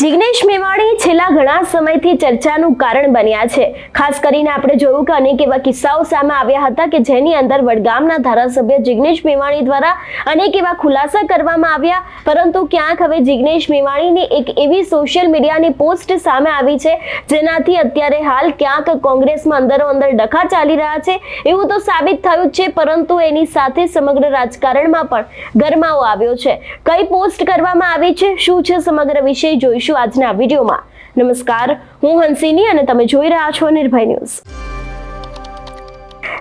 જિગ્નેશ મેવાણી છેલ્લા ઘણા સમયથી ચર્ચાનું કારણ બન્યા છે. ખાસ કરીને આપણે જોયું કે અનેક એવા કિસ્સાઓ સામે આવ્યા હતા કે જેની અંદર વડગામના ધારાસભ્ય જિગ્નેશ મેવાણી દ્વારા અનેક એવા ખુલાસા કરવામાં આવ્યા. પરંતુ ક્યાંક હવે જિગ્નેશ મેવાણીની એક એવી સોશિયલ મીડિયાની પોસ્ટ સામે આવી છે, જેનાથી અત્યારે હાલ ક્યાંક કોંગ્રેસમાં અંદરો અંદર ડખા ચાલી રહ્યા છે. એવું તો સાબિત થયું જ છે, પરંતુ એની સાથે સમગ્ર રાજકારણમાં પણ ગરમાવો આવ્યો છે. કઈ પોસ્ટ કરવામાં આવી છે? શું છે સમગ્ર વિષય? જોઈશું. આજના વિડીયોમાં. નમસ્કાર, હું હંસિની અને તમે જોઈ રહ્યા છો નિર્ભય ન્યૂઝ.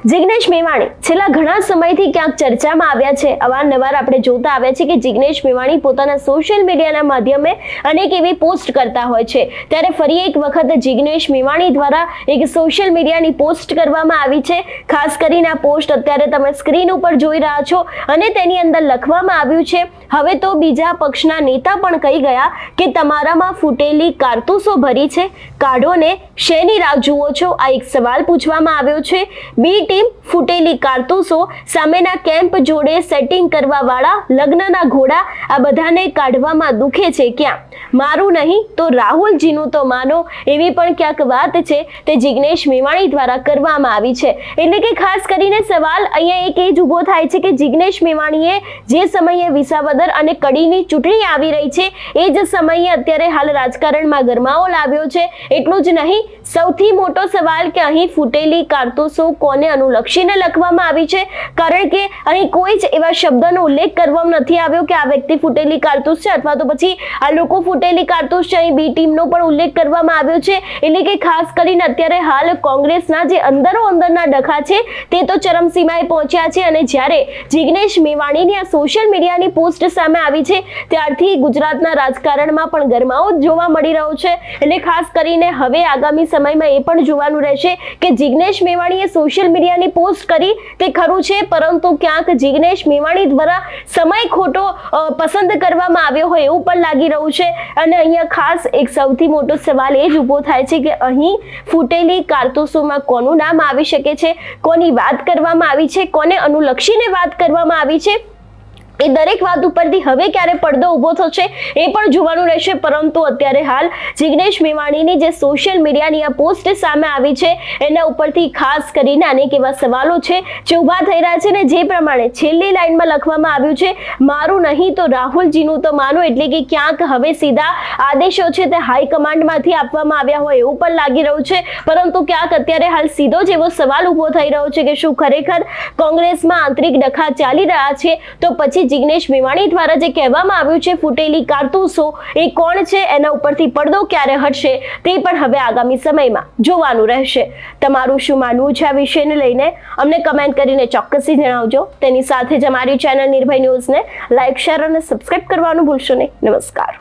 જિગ્નેશ મેવાણી, છેલ્લા ઘણા સમયથી ક્યાંક ચર્ચામાં આવ્યા છે. અવારનવાર આપણે જોતા આવ્યા છે કે જિગ્નેશ મેવાણી પોતાના સોશિયલ મીડિયાના માધ્યમે અનેક એવી પોસ્ટ કરતા હોય છે. ત્યારે ફરી એક વખત જિગ્નેશ મેવાણી દ્વારા એક સોશિયલ મીડિયાની પોસ્ટ કરવામાં આવી છે. ખાસ કરીને આ પોસ્ટ અત્યારે તમે સ્ક્રીન ઉપર જોઈ રહ્યા છો અને તેની અંદર લખવામાં આવ્યું છે હવે તો બીજા પક્ષના નેતા પણ કહી ગયા કે તમારામાં ફૂટેલી કારતૂસો ભરી છે. કાઢોને શેની રાહ જુઓ છો? આ એક સવાલ પૂછવામાં આવ્યો છે. બી ટીમ ફૂટેલી કારતૂસો સામેના કેમ્પ જોડે સેટિંગ કરવા વાળા લગ્નના ઘોડા, આ બધાને કાઢવામાં દુખે છે ક્યાં? મારું નહીં તો રાહુલજીનું તો માનો. એવી પણ ક્યાંક વાત છે તે જિગ્નેશ મેવાણી દ્વારા કરવામાં આવી છે. એટલે કે ખાસ કરીને સવાલ અહીંયા એક એ જ ઊભો થાય છે કે જિગ્નેશ મેવાણીએ જે સમયે વિસાવદર અને કડીની ચૂંટણી આવી રહી છે. એ જ સમયે અત્યારે હાલ રાજકારણમાં ગરમાવો લાવ્યો છે. એટલું જ નહીં, સૌથી મોટો સવાલ કે અહીં ફૂટેલી કારતૂસો કોને અનુલક્ષીને લખવામાં આવી છે? કારણ કે અહીં કોઈ જ એવા શબ્દનો ઉલ્લેખ કરવામાં નથી આવ્યો કે આ વ્યક્તિ ફૂટેલી કારતૂસ છે અથવા તો પછી આ લોકો ફૂટેલી કારતૂસ છે. અહીં બી ટીમનો પણ ઉલ્લેખ કરવામાં આવ્યો છે. એટલે કે ખાસ કરીને અત્યારે હાલ કોંગ્રેસના જે અંદરો અંદરના ડખા છે તે તો ચરમસીમાએ પહોંચ્યા છે અને જ્યારે જિગ્નેશ મેવાણીની આ સોશિયલ મીડિયાની પોસ્ટ સામે આવી છે. ત્યારથી ગુજરાતના રાજકારણમાં પણ ગરમાવો જોવા મળી રહ્યો છે એટલે ખાસ કરીને હવે આગામી સમયમાં એ પણ જોવાનું રહેશે કે જિગ્નેશ મેવાણીએ સોશિયલ મીડિયાની પોસ્ટ કરી તે ખરું છે, પરંતુ ક્યાંક જિગ્નેશ મેવાણી દ્વારા સમય ખોટો પસંદ કરવામાં આવ્યો હોય એવું પણ લાગી રહ્યું છે. અને અહીંયા ખાસ એક સૌથી મોટો સવાલ એ જ ઊભો થાય છે કે અહીં ફૂટેલી કારતૂસોમાં કોનું નામ આવી શકે છે? કોની વાત કરવામાં આવી છે? કોને અનુલક્ષીને વાત કરવામાં આવી છે? એ દરેક વાત ઉપરથી હવે ક્યારે પડદો ઊભો થશે એ પણ જોવાનું રહેશે. પરંતુ અત્યારે હાલ જિગ્નેશ મેવાણીની જે સોશિયલ મીડિયાની આ પોસ્ટ સામે આવી છે, એના ઉપરથી ખાસ કરીને અનેક એવા સવાલો છે જે ઊભા થઈ રહ્યા છે ને જે પ્રમાણે છેલ્લી લાઈનમાં લખવામાં આવ્યું છે, મારું નહીં તો રાહુલજીનું તો માનો એટલે કે ક્યાંક હવે સીધા આદેશો છે તે હાઈકમાન્ડમાંથી આપવામાં આવ્યા હોય એવું પણ લાગી રહ્યું છે. પરંતુ ક્યાંક અત્યારે હાલ સીધો જ એવો સવાલ ઊભો થઈ રહ્યો છે કે શું ખરેખર કોંગ્રેસમાં આંતરિક ડખા ચાલી રહ્યા છે? તો પછી જિગ્નેશ મેવાણી દ્વારા જે કહેવામાં આવ્યું છે, ફૂટેલી કારતૂસો એ કોણ છે, એના ઉપરથી પડદો ક્યારે હટશે, તે પણ હવે આગામી સમયમાં જોવાનું રહેશે. તમારું શું માનવું છે આ વિષયને લઈને? અમને કમેન્ટ કરીને ચોક્કસથી જણાવજો. તેની સાથે જ અમારી ચેનલ નિર્ભય ન્યૂઝને લાઇક શેર અને સબસ્ક્રાઇબ કરવાનું ભૂલશો નહીં. નમસ્કાર.